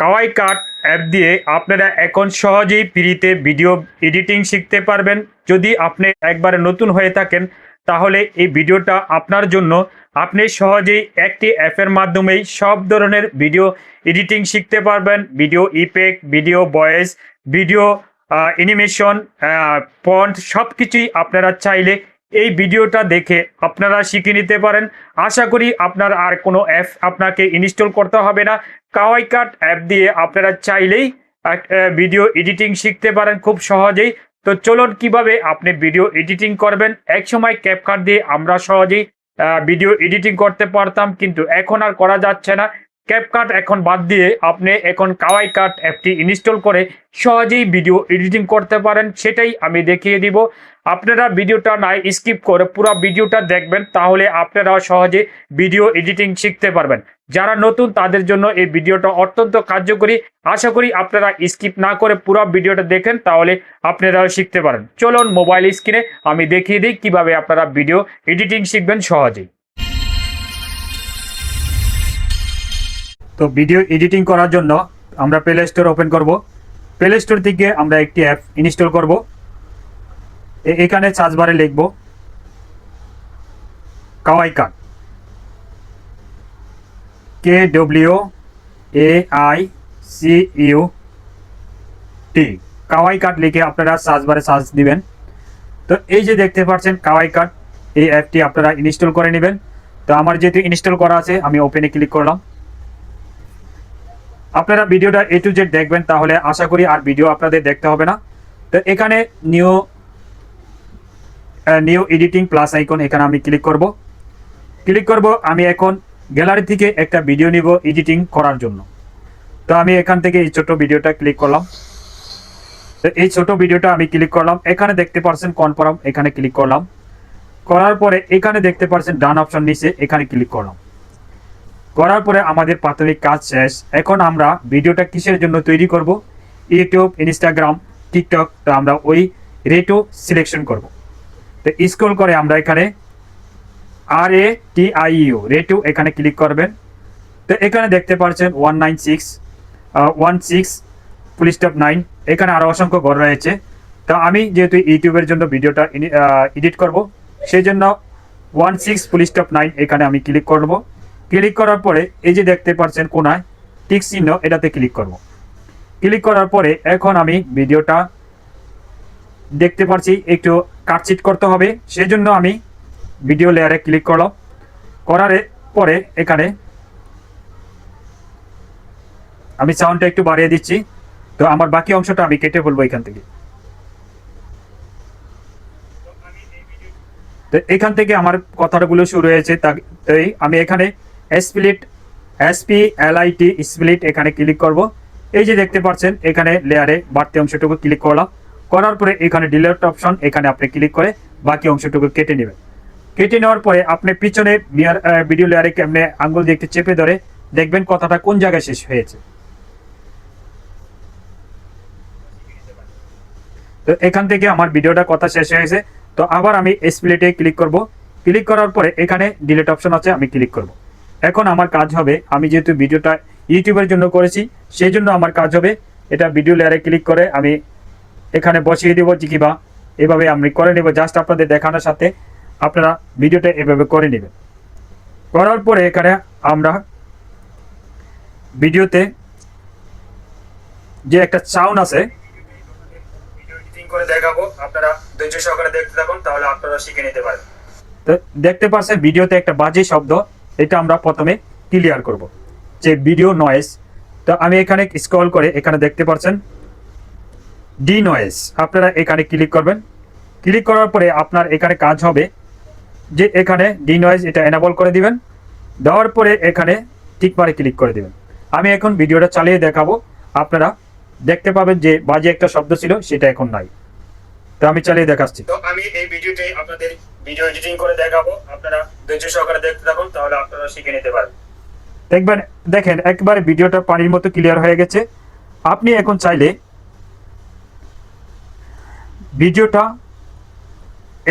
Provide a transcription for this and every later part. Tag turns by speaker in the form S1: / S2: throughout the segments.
S1: Kawaii কাট app দিয়ে আপনারা এখন সহজেই ফ্রিতে ভিডিও এডিটিং শিখতে পারবেন। যদি আপনি একবারে নতুন হয়ে থাকেন, তাহলে এই ভিডিওটা আপনার জন্য। আপনি সহজেই একটি অ্যাপের মাধ্যমেই সব ধরনের ভিডিও এডিটিং শিখতে পারবেন। Video effect, video voice, video animation font সব কিছুই আপনারা চাইলে এই ভিডিওটা দেখে আপনারা শিখে নিতে পারেন। আশা করি আপনার আর কোনো অ্যাপ আপনাকে ইনস্টল করতে হবে না। কাওয়াই কাট অ্যাপ দিয়ে আপনারা চাইলেই ভিডিও এডিটিং শিখতে পারেন খুব সহজেই। তো চলুন কীভাবে আপনি ভিডিও এডিটিং করবেন? এক সময় ক্যাপকাট দিয়ে আমরা সহজেই ভিডিও এডিটিং করতে পারতাম, কিন্তু এখন আর করা যাচ্ছে না। ক্যাপকাট এখন বাদ দিয়ে আপনি এখন কাওয়াই কাট অ্যাপটি ইনস্টল করে সহজেই ভিডিও এডিটিং করতে পারেন, সেটাই আমি দেখিয়ে দিব। আপনারা ভিডিওটা নাই স্কিপ করে পুরো ভিডিওটা দেখবেন, তাহলে আপনারা সহজে ভিডিও এডিটিং শিখতে পারবেন। যারা নতুন, তাদের জন্য এই ভিডিওটা অত্যন্ত কার্যকরী। আশা করি আপনারা স্কিপ না করে পুরো ভিডিওটা দেখেন, তাহলে আপনারাও শিখতে পারেন। চলুন মোবাইল স্ক্রিনে আমি দেখিয়ে দিই কীভাবে আপনারা ভিডিও এডিটিং শিখবেন সহজেই। তো ভিডিও এডিটিং করার জন্য আমরা প্লে স্টোর ওপেন করব। প্লে স্টোর থেকে আমরা একটি অ্যাপ ইনস্টল করব। এখানে সার্চ বারে লিখব kawaii cut K W A I C U T kawaii cut লিখে আপনারা সার্চ বারে সার্চ দিবেন। তো এই যে দেখতে পাচ্ছেন কাওয়াই কাট এই অ্যাপটি আপনারা ইনস্টল করে নেবেন। তো আমার যেহেতু ইনস্টল করা আছে, আমি ওপেনে ক্লিক করলাম। আপনারা ভিডিওটা এ টু জেড দেখবেন, তাহলে আশা করি আর ভিডিও আপনাদের দেখতে হবে না। তো এখানে new new editing plus icon এখানে আমি ক্লিক করব। ক্লিক করব, আমি এখন গ্যালারি থেকে একটা ভিডিও নিব এডিটিং করার জন্য। তো আমি এখান থেকে এই ছোট ভিডিওটা ক্লিক করলাম। তো এই ছোট ভিডিওটা আমি ক্লিক করলাম। এখানে দেখতে পারছেন কনফার্ম এখানে ক্লিক করলাম। করার পরে এখানে দেখতে পারছেন ডান অপশন নিচে, এখানে ক্লিক করলাম। করার পরে আমাদের প্রাথমিক কাজ শেষ। এখন আমরা ভিডিওটা কিসের জন্য তৈরি করব? ইউটিউব, ইনস্টাগ্রাম, টিকটক, তো আমরা ওই রেটো সিলেকশন করব। তো স্ক্রল করে আমরা এখানে আর এ টি আই ইউ রেটু, এখানে ক্লিক করবেন। তো এখানে দেখতে পাচ্ছেন one nine six one six police top nine এখানে আরও অসংখ্য ঘর রয়েছে। তো আমি যেহেতু ইউটিউবের জন্য ভিডিওটা এডিট করব, সেই জন্য one six police top nine এখানে আমি ক্লিক করব। ক্লিক করার পরে এই যে দেখতে পাচ্ছেন কোনায়, টিক চিহ্ন, এটাতে ক্লিক করব। ক্লিক করার পরে এখন আমি ভিডিওটা দেখতে পাচ্ছি একটু কাটচিট করতে হবে সেই জন্য আমি ভিডিও লেয়ারে ক্লিক করলাম। করার পরে এখানে আমি সাউন্ডটা একটু বাড়িয়ে দিচ্ছি, তো আমার বাকি অংশটা আমি কেটে বলব এখান থেকে। তো এখান থেকে আমার কথাগুলো শুরু হয়েছে, তাই আমি এখানে split S P L I T split, এখানে ক্লিক করব। এই যে দেখতে পাচ্ছেন, এখানে লেয়ারে বাড়তি অংশটুকু ক্লিক করলাম। করার পরে এখানে ডিলেট অপশন এখানে আপনি ক্লিক করে বাকি অংশটুকু কেটে নেবেন। কেটে নেওয়ার পরে আপনি পিছনে ভিডিও লেয়ারে কেমনে আঙ্গুল দিয়ে একটু চেপে ধরে দেখবেন কথাটা কোন জায়গায় শেষ হয়েছে। তো এখান থেকে আমার ভিডিওটা কথা শেষ হয়েছে তো আবার আমি স্প্লিটে ক্লিক করব। ক্লিক করার পরে এখানে ডিলেট অপশন আছে, আমি ক্লিক করব। এখন আমার কাজ হবে আমি যেহেতু ভিডিওটা ইউটিউবের জন্য করেছি সেই জন্য আমার কাজ হবে। এটা ভিডিও লেয়ারে ক্লিক করে আমি এখানে বসিয়ে দেবো কিবা এভাবে আমি করে নেব জাস্ট আপনাদের দেখানোর সাথে আপনারা ভিডিওটা এভাবে করে নেবেন। করার পরে এখানে আমরা ভিডিওতে যে একটা সাউন্ড আছে ভিডিও করে দেখাবো। আপনারা ধৈর্য সহকারে দেখতে থাকুন তাহলে আপনারা শিখে নিতে পারেন তো দেখতে পাচ্ছেন ভিডিওতে একটা বাজে শব্দ। এটা আমরা প্রথমে ক্লিয়ার করব যে ভিডিও নয়েজ তো আমি এখানে স্ক্রল করে এখানে দেখতে পাচ্ছেন ডি নয়েজ আপনারা এখানে ক্লিক করবেন। ক্লিক করার পরে আপনার এখানে কাজ হবে যে এখানে ডি নয়েজ এটা এনাবল করে দিবেন, দেওয়ার পরে এখানে ঠিক মারে ক্লিক করে দিবেন। আমি এখন ভিডিওটা চালিয়ে দেখাবো। আপনারা দেখতে পাবেন যে বাজে একটা শব্দ ছিল, সেটা এখন নাই। তো আমি চালিয়ে দেখাচ্ছি। তো আমি এই ভিডিওতে আপনাদের ভিডিও এডিটিং করে দেখাবো। আপনারা ধৈর্য সহকারে দেখতে থাকুন তাহলে আপনারা শিখে নিতে পারবেন। দেখবেন দেখেন একবারে ভিডিওটা পানির মতো ক্লিয়ার হয়ে গেছে। আপনি এখন চাইলে ভিডিওটা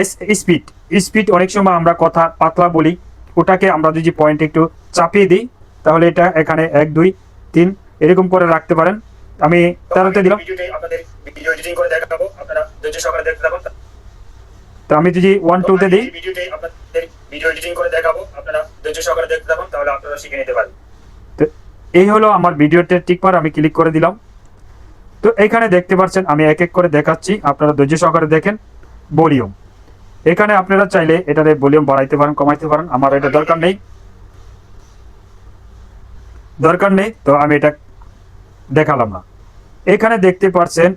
S1: এস স্পিড স্পিড অনেক সময় আমরা কথা পাতলা বলি। ওটাকে আমরা যদি পয়েন্ট একটু চাপিয়ে দিই তাহলে এটা এখানে এক দুই তিন এরকম করে রাখতে পারেন। আমি তেরোতে দিলাম।
S2: ভিডিও এডিটিং করে দেখাবো। আপনারা ধৈর্য সহকারে দেখতে থাকুন।
S1: তো আমি যদি ওয়ান টুতে দিই।
S2: এই ভিডিওতে আপনাদের ভিডিও এডিটিং করে দেখাবো। আপনারা ধৈর্য সহকারে দেখতে থাকুন তাহলে আপনারা শিখে নিতে পারবেন।
S1: তো এই হলো আমার ভিডিওতে টিকমার আমি ক্লিক করে দিলাম। তো এখানে দেখতে পাচ্ছেন আমি এক এক করে দেখাচ্ছি। আপনারা ধৈর্য সহকারে দেখেন। ভলিউম এখানে আপনারা চাইলে এটারে ভলিউম বাড়াইতে পারেন কমাইতে পারেন। আমার এটা দরকার নেই। দরকার নেই তো আমি এটা দেখালাম না। এখানে দেখতে পাচ্ছেন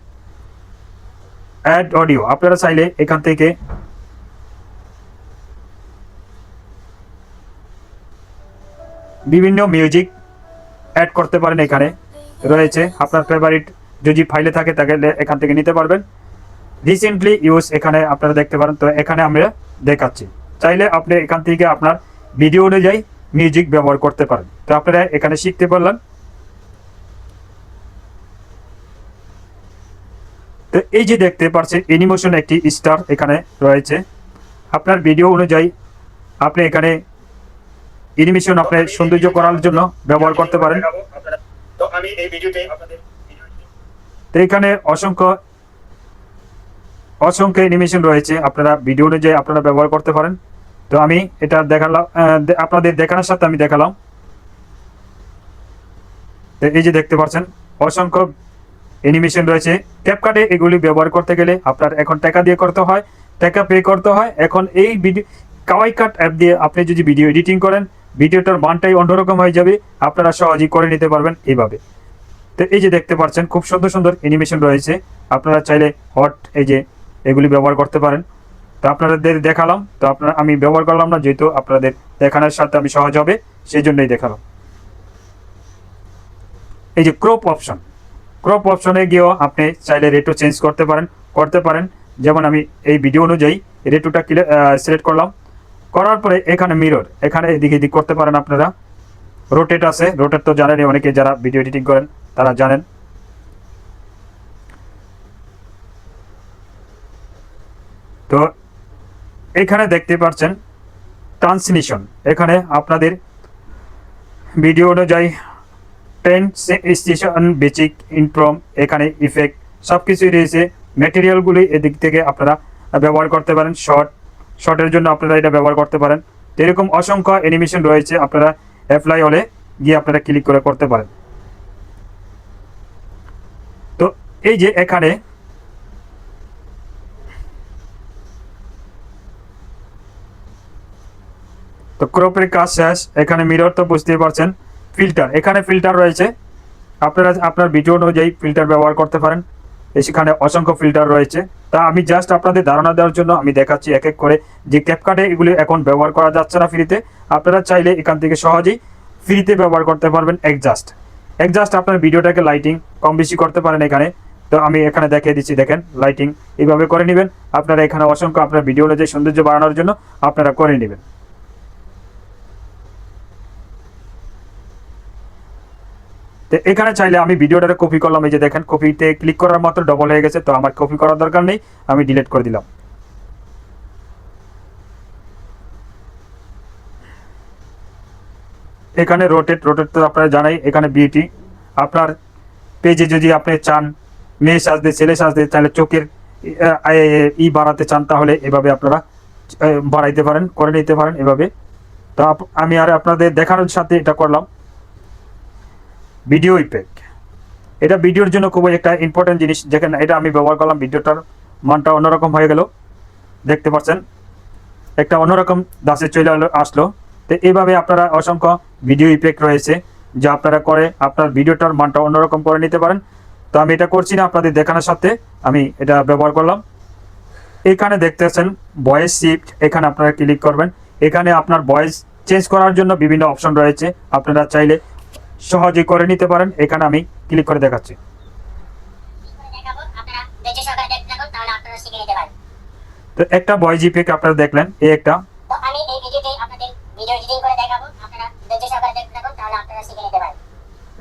S1: অ্যাড অডিও আপনারা চাইলে এখান থেকে বিভিন্ন মিউজিক অ্যাড করতে পারেন এখানে। রয়েছে আপনার ফেভারিট যদি ফাইলে থাকে তাহলে এখান থেকে নিতে পারবেন। রিসেন্টলি ইউজ এখানে আপনারা দেখতে পারেন। তো এখানে আমরা দেখাচ্ছি। চাইলে আপনি এখান থেকে আপনার ভিডিও অনুযায়ী মিউজিক ব্যবহার করতে পারেন। তো আপনারা এখানে শিখতে পারলেন। তো এই যে দেখতে পাচ্ছেন এনিমেশন একটি স্টার এখানে রয়েছে। আপনার ভিডিও অনুযায়ী আপনি এখানে এনিমেশন আপনি সৌন্দর্য করার জন্য ব্যবহার করতে পারেন।
S2: তো আমি এই ভিডিওতে আপনাদের
S1: তো এখানে অসংখ্য অসংখ্য অ্যানিমেশন রয়েছে। আপনারা ভিডিও অনুযায়ী আপনারা ব্যবহার করতে পারেন। তো আমি এটা দেখালাম আপনাদের দেখানোর সাথে আমি দেখালাম। তো এই যে দেখতে পাচ্ছেন অসংখ্য অ্যানিমেশন রয়েছে। ক্যাপকাটে এগুলি ব্যবহার করতে গেলে আপনার এখন টাকা দিয়ে করতে হয়, টাকা পে করতে হয়। এখন এই ভিডিও কাওয়াই কাট অ্যাপ দিয়ে আপনি যদি ভিডিও এডিটিং করেন, ভিডিওটার মানটাই অন্যরকম হয়ে যাবে। আপনারা সহজেই করে নিতে পারবেন এইভাবে তো এই যে দেখতে পাচ্ছেন, খুব সুন্দর সুন্দর অ্যানিমেশন রয়েছে। আপনারা চাইলে হট এই যে এগুলি ব্যবহার করতে পারেন। তো আপনাদের দেখালাম। তো আপনারা, আমি ব্যবহার করলাম না, যেহেতু আপনাদের দেখানোর সাথে আমি সহজ হবে, সেই জন্যই দেখালাম। এই যে ক্রপ অপশন ক্রপ অপশনে গিয়েও আপনি চাইলে রেটও চেঞ্জ করতে পারেন করতে পারেন। যেমন আমি এই ভিডিও অনুযায়ী রেটুটা সিলেক্ট করলাম। করার পরে এখানে মিরর এখানে এদিকে এদিক করতে পারেন আপনারা। রোটেট আছে রোটেট তো জানেনই অনেকে যারা ভিডিও এডিটিং করেন, তারা জানেন। তো এখানে দেখতে পাচ্ছেন ট্রান্সলেশন এখানে আপনাদের ভিডিও অনুযায়ী টেন স্টেশন বেচিক ইনফ্রম এখানে ইফেক্ট সব কিছুই রয়েছে ম্যাটেরিয়ালগুলি এদিক থেকে আপনারা ব্যবহার করতে পারেন শর্ট শর্টের জন্য আপনারা এটা ব্যবহার করতে পারেন। এরকম অসংখ্য অ্যানিমেশন রয়েছে, আপনারা অ্যাপ্লাই হলে গিয়ে আপনারা ক্লিক করে করতে পারেন। তো এই যে এখানে তো ক্রপের কাজ শেষ, এখানে মিরর তো বুঝতেই পারছেন। ফিল্টার এখানে ফিল্টার রয়েছে। আপনারা, আপনার ভিডিও অনুযায়ী ফিল্টার ব্যবহার করতে পারেন। সেখানে অসংখ্য ফিল্টার রয়েছে। তা আমি জাস্ট আপনাদের ধারণা দেওয়ার জন্য আমি দেখাচ্ছি এক এক করে যে ক্যাপকাটে এগুলি এখন ব্যবহার করা যাচ্ছে না ফ্রিতে আপনারা চাইলে এখান থেকে সহজেই ফ্রিতে ব্যবহার করতে পারবেন একজাস্ট একজাস্ট আপনার ভিডিওটাকে লাইটিং কম বেশি করতে পারেন এখানে। তো আমি এখানে দেখিয়ে দিচ্ছি, দেখেন লাইটিং এইভাবে করে নেবেন। আপনারা এখানে অসংখ্য আপনার ভিডিও অনুযায়ী সৌন্দর্য বাড়ানোর জন্য আপনারা করে নেবেন। তো এখানে চাইলে আমি ভিডিওটা কপি করলাম, এই যে দেখেন কপিতে ক্লিক করার মাত্র ডবল হয়ে গেছে, তো আমার কপি করার দরকার নেই, আমি ডিলিট করে দিলাম। এখানে রোটেট রোটেট তো আপনারা জানাই এখানে বিউটি আপনার পেজে যদি আপনি চান, মেয়ে সাজতে, ছেলে সাজতে, তাহলে চোখের ই বাড়াতে চান, তাহলে এভাবে আপনারা বাড়াইতে পারেন, করে নিতে পারেন এভাবে। তো আমি আর আপনাদের দেখানোর সাথে এটা করলাম। Video effect. এটা ভিডিওর জন্য খুবই একটা ইম্পর্টেন্ট জিনিস, যেখানে এটা আমি ব্যবহার করলাম, ভিডিওটার মানটা অন্যরকম হয়ে গেল। দেখতে পাচ্ছেন? একটা অন্যরকম দাসে চলে আসলো। তো এইভাবে আপনারা অসংখ্য ভিডিও ইফেক্ট রয়েছে, যা আপনারা করে আপনার ভিডিওটার মানটা অন্যরকম করে নিতে পারেন। তো আমি এটা করছি না, আপনাদের দেখানোর সাথে আমি এটা ব্যবহার করলাম। এখানে দেখতেছেন ভয়েস শিফট এখানে আপনারা ক্লিক করবেন। এখানে আপনার ভয়েস চেঞ্জ করার জন্য বিভিন্ন অপশন রয়েছে। আপনারা চাইলে সহজে করে নিতে পারেন। এখানে আমি ক্লিক করে দেখাচ্ছি। তো একটা ভয়েস ইফেক্ট আপনারা দেখলেন এই একটা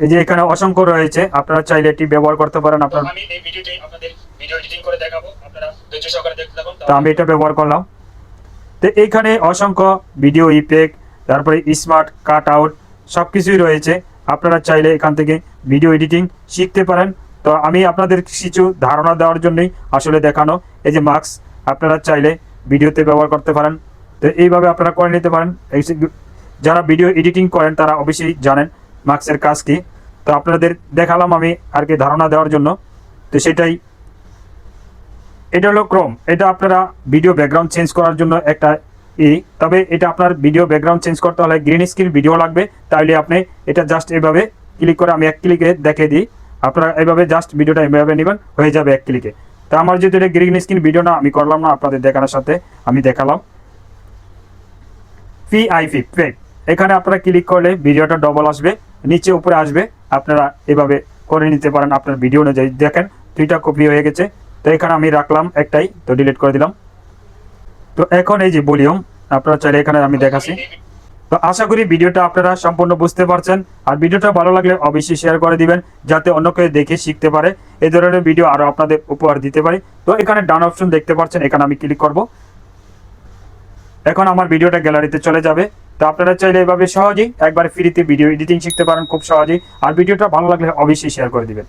S3: এই
S1: যে এখানে অসংখ্য রয়েছে আপনারা চাইলে এটি ব্যবহার করতে পারেন আপনার তো আমি এটা ব্যবহার করলাম। তো এইখানে অসংখ্য ভিডিও ইফেক্ট তারপরে স্মার্ট কাট আউট সব কিছুই রয়েছে। আপনারা চাইলে এখান থেকে ভিডিও এডিটিং শিখতে পারেন। তো আমি আপনাদের কিছু ধারণা দেওয়ার জন্যই আসলে দেখানো। এই যে মাস্ক আপনারা চাইলে ভিডিওতে ব্যবহার করতে পারেন। তো এইভাবে আপনারা করে নিতে পারেন। এই যারা ভিডিও এডিটিং করেন, তারা অবশ্যই জানেন মাস্কের কাজ কি। তো আপনাদের দেখালাম আমি আর কি ধারণা দেওয়ার জন্য। তো সেটাই। এটা হলো ক্রোম এটা আপনারা ভিডিও ব্যাকগ্রাউন্ড চেঞ্জ করার জন্য একটা ই, তবে এটা আপনার ভিডিও ব্যাকগ্রাউন্ড চেঞ্জ করতে হলে গ্রিন স্ক্রিন ভিডিও লাগবে তাহলে আপনি এটা জাস্ট এভাবে ক্লিক করে আমি এক ক্লিকে দেখে দিই। আপনারা এভাবে জাস্ট ভিডিওটা এভাবে নেবেন, হয়ে যাবে এক ক্লিকে তো আমার যেহেতু এটা গ্রিন স্ক্রিন ভিডিও না, আমি করলাম না আপনাদের দেখানোর সাথে, আমি দেখালাম। পিআইপি পে এখানে আপনারা ক্লিক করলে ভিডিওটা ডবল আসবে, নিচে উপরে আসবে, আপনারা এভাবে করে নিতে পারেন আপনার ভিডিও অনুযায়ী। দেখেন দুইটা কপি হয়ে গেছে। তো এখানে আমি রাখলাম একটাই, তো ডিলিট করে দিলাম। তো এখন এই যে ভলিউম, আপনারা চাইলে এখানে আমি দেখাচ্ছি। তো আশা করি ভিডিওটা আপনারা সম্পূর্ণ বুঝতে পারছেন। আর ভিডিওটা ভালো লাগলে অবশ্যই শেয়ার করে দিবেন, যাতে অন্য কেউ দেখে শিখতে পারে। এই ধরনের ভিডিও আরও আপনাদের উপহার দিতে পারি। তো এখানে ডান অপশন দেখতে পাচ্ছেন, এখানে আমি ক্লিক করব। এখন আমার ভিডিওটা গ্যালারিতে চলে যাবে। তো আপনারা চাইলে এভাবে সহজেই একবার ফ্রিতে ভিডিও এডিটিং শিখতে পারেন খুব সহজেই। আর ভিডিওটা ভালো লাগলে অবশ্যই শেয়ার করে দিবেন।